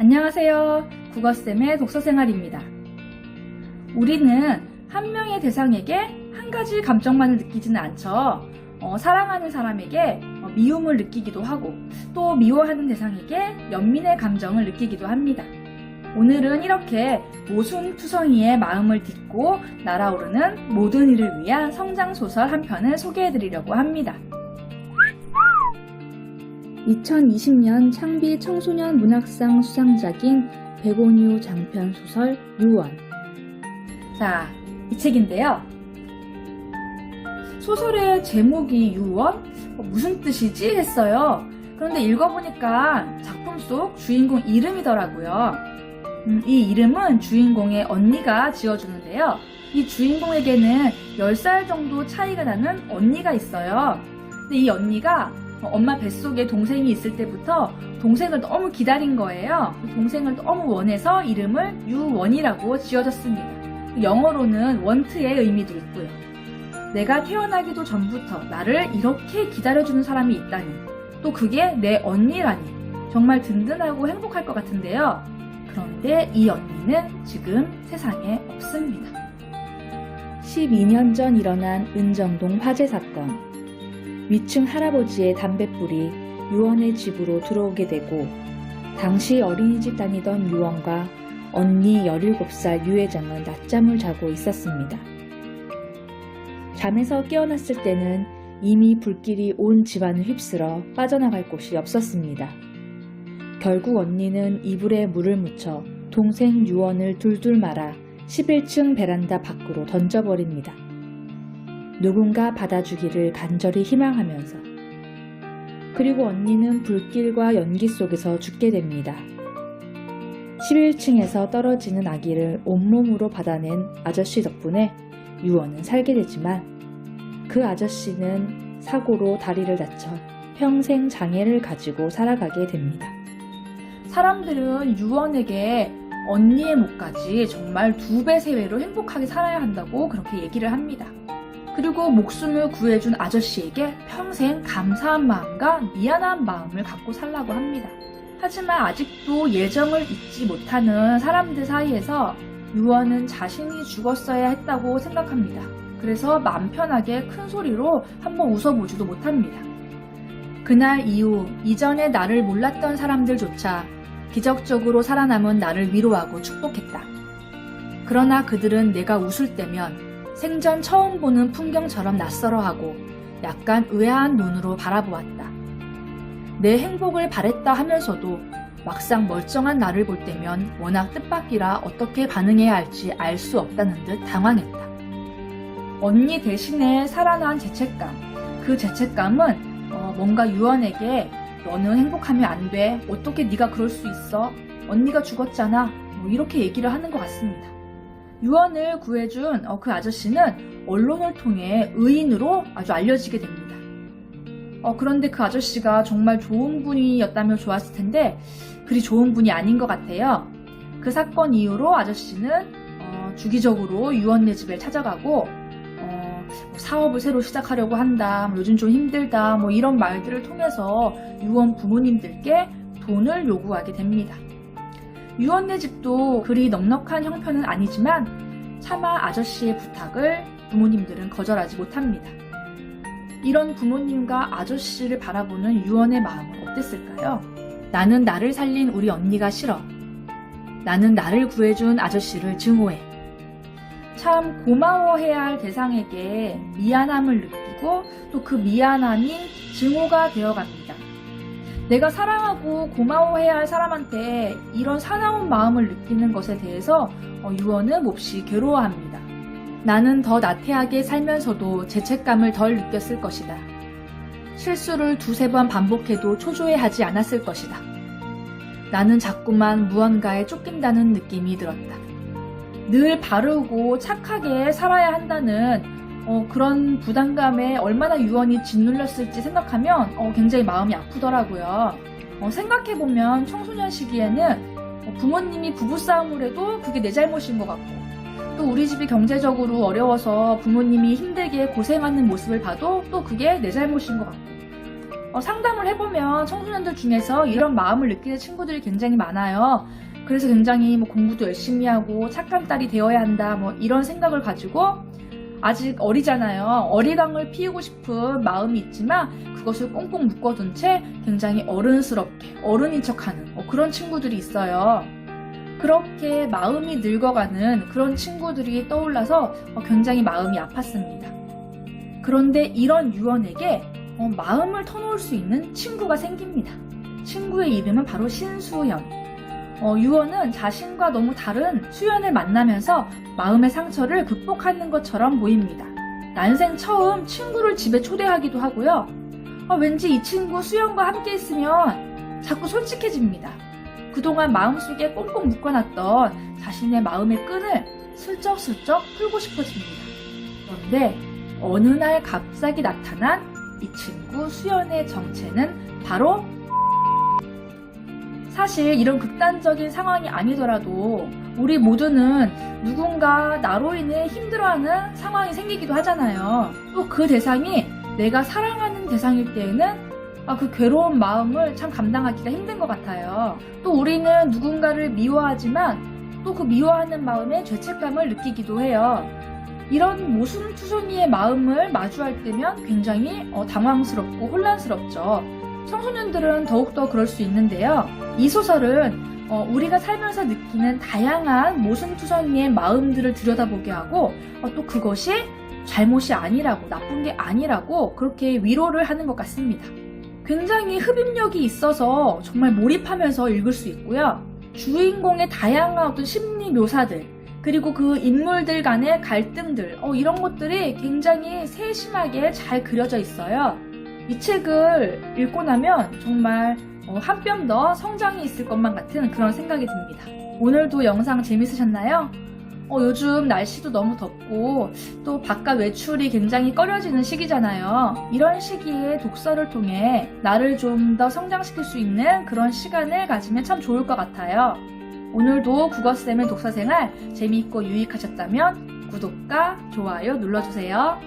안녕하세요. 국어쌤의 독서생활입니다. 우리는 한 명의 대상에게 한 가지 감정만을 느끼지는 않죠. 어, 사랑하는 사람에게 어, 미움을 느끼기도 하고 또 미워하는 대상에게 연민의 감정을 느끼기도 합니다. 오늘은 이렇게 모순투성이의 마음을 딛고 날아오르는 모든 이를 위한 성장소설 한 편을 소개해드리려고 합니다. 2020년 창비 청소년 문학상 수상작인 백온유 장편 소설 유원. 자, 이 책인데요. 소설의 제목이 유원? 어, 무슨 뜻이지? 했어요. 그런데 읽어보니까 작품 속 주인공 이름이더라고요. 음, 이 이름은 주인공의 언니가 지어주는데요. 이 주인공에게는 10살 정도 차이가 나는 언니가 있어요. 근데 이 언니가 어, 엄마 뱃속에 동생이 있을 때부터 동생을 너무 기다린 거예요. 그 동생을 너무 원해서 이름을 유원이라고 지어졌습니다. 영어로는 원트의 의미도 있고요. 내가 태어나기도 전부터 나를 이렇게 기다려주는 사람이 있다니. 또 그게 내 언니라니. 정말 든든하고 행복할 것 같은데요. 그런데 이 언니는 지금 세상에 없습니다. 12년 전 일어난 은정동 화재 사건. 위층 할아버지의 담뱃불이 유언의 집으로 들어오게 되고 당시 어린이집 다니던 유언과 언니 17살 유혜정은 낮잠을 자고 있었습니다. 잠에서 깨어났을 때는 이미 불길이 온 집안을 휩쓸어 빠져나갈 곳이 없었습니다. 결국 언니는 이불에 물을 묻혀 동생 유언을 둘둘 말아 11층 베란다 밖으로 던져버립니다. 누군가 받아주기를 간절히 희망하면서 그리고 언니는 불길과 연기 속에서 죽게 됩니다. 11층에서 떨어지는 아기를 온몸으로 받아낸 아저씨 덕분에 유언은 살게 되지만 그 아저씨는 사고로 다리를 다쳐 평생 장애를 가지고 살아가게 됩니다. 사람들은 유언에게 언니의 목까지 정말 두 배, 세 배로 행복하게 살아야 한다고 그렇게 얘기를 합니다. 그리고 목숨을 구해준 아저씨에게 평생 감사한 마음과 미안한 마음을 갖고 살라고 합니다. 하지만 아직도 예정을 잊지 못하는 사람들 사이에서 유언은 자신이 죽었어야 했다고 생각합니다. 그래서 맘 편하게 큰 소리로 한번 웃어보지도 못합니다. 그날 이후 이전에 나를 몰랐던 사람들조차 기적적으로 살아남은 나를 위로하고 축복했다. 그러나 그들은 내가 웃을 때면 생전 처음 보는 풍경처럼 낯설어하고 약간 의아한 눈으로 바라보았다. 내 행복을 바랬다 하면서도 막상 멀쩡한 나를 볼 때면 워낙 뜻밖이라 어떻게 반응해야 할지 알 수 없다는 듯 당황했다. 언니 대신에 살아난 죄책감. 그 죄책감은 어, 뭔가 유언에게 너는 행복하면 안 돼. 어떻게 네가 그럴 수 있어? 언니가 죽었잖아. 뭐 이렇게 얘기를 하는 것 같습니다. 유언을 구해준 어, 그 아저씨는 언론을 통해 의인으로 아주 알려지게 됩니다. 어, 그런데 그 아저씨가 정말 좋은 분이었다면 좋았을 텐데 그리 좋은 분이 아닌 것 같아요. 그 사건 이후로 아저씨는 어, 주기적으로 유언네 집에 찾아가고 어, 뭐 사업을 새로 시작하려고 한다. 뭐 요즘 좀 힘들다. 뭐 이런 말들을 통해서 유언 부모님들께 돈을 요구하게 됩니다. 유언네 집도 그리 넉넉한 형편은 아니지만 차마 아저씨의 부탁을 부모님들은 거절하지 못합니다. 이런 부모님과 아저씨를 바라보는 유언의 마음은 어땠을까요? 나는 나를 살린 우리 언니가 싫어. 나는 나를 구해준 아저씨를 증오해. 참 고마워해야 할 대상에게 미안함을 느끼고 또 그 미안함이 증오가 되어갑니다. 내가 사랑하고 고마워해야 할 사람한테 이런 사나운 마음을 느끼는 것에 대해서 어, 유언은 몹시 괴로워합니다. 나는 더 나태하게 살면서도 죄책감을 덜 느꼈을 것이다. 실수를 두세 번 반복해도 초조해하지 않았을 것이다. 나는 자꾸만 무언가에 쫓긴다는 느낌이 들었다. 늘 바르고 착하게 살아야 한다는 어, 그런 부담감에 얼마나 유언이 짓눌렸을지 생각하면 어, 굉장히 마음이 아프더라고요. 어, 생각해보면 청소년 시기에는 어, 부모님이 부부싸움을 해도 그게 내 잘못인 것 같고 또 우리 집이 경제적으로 어려워서 부모님이 힘들게 고생하는 모습을 봐도 또 그게 내 잘못인 것 같고 어, 상담을 해보면 청소년들 중에서 이런 마음을 느끼는 친구들이 굉장히 많아요. 그래서 굉장히 뭐 공부도 열심히 하고 착한 딸이 되어야 한다 뭐 이런 생각을 가지고 아직 어리잖아요. 어리광을 피우고 싶은 마음이 있지만 그것을 꽁꽁 묶어둔 채 굉장히 어른스럽게 어른인 척하는 어, 그런 친구들이 있어요. 그렇게 마음이 늙어가는 그런 친구들이 떠올라서 어, 굉장히 마음이 아팠습니다. 그런데 이런 유언에게 어, 마음을 터놓을 수 있는 친구가 생깁니다. 친구의 이름은 바로 신수연. 어, 유언은 자신과 너무 다른 수연을 만나면서 마음의 상처를 극복하는 것처럼 보입니다. 난생 처음 친구를 집에 초대하기도 하고요. 아, 왠지 이 친구 수연과 함께 있으면 자꾸 솔직해집니다. 그동안 마음속에 꽁꽁 묶어놨던 자신의 마음의 끈을 슬쩍슬쩍 풀고 싶어집니다. 그런데 어느 날 갑자기 나타난 이 친구 수연의 정체는 바로 사실 이런 극단적인 상황이 아니더라도 우리 모두는 누군가 나로 인해 힘들어하는 상황이 생기기도 하잖아요. 또 그 대상이 내가 사랑하는 대상일 때에는 아, 그 괴로운 마음을 참 감당하기가 힘든 것 같아요. 또 우리는 누군가를 미워하지만 또 그 미워하는 마음에 죄책감을 느끼기도 해요. 이런 모순투성이의 마음을 마주할 때면 굉장히 어, 당황스럽고 혼란스럽죠. 청소년들은 더욱더 그럴 수 있는데요. 이 소설은 어, 우리가 살면서 느끼는 다양한 모순투성이의 마음들을 들여다보게 하고 어, 또 그것이 잘못이 아니라고 나쁜 게 아니라고 그렇게 위로를 하는 것 같습니다. 굉장히 흡입력이 있어서 정말 몰입하면서 읽을 수 있고요. 주인공의 다양한 어떤 심리 묘사들 그리고 그 인물들 간의 갈등들 어, 이런 것들이 굉장히 세심하게 잘 그려져 있어요. 이 책을 읽고 나면 정말 어, 한뼘 더 성장이 있을 것만 같은 그런 생각이 듭니다. 오늘도 영상 재밌으셨나요? 어, 요즘 날씨도 너무 덥고 또 바깥 외출이 굉장히 꺼려지는 시기잖아요. 이런 시기에 독서를 통해 나를 좀 더 성장시킬 수 있는 그런 시간을 가지면 참 좋을 것 같아요. 오늘도 국어쌤의 독서생활 재미있고 유익하셨다면 구독과 좋아요 눌러주세요.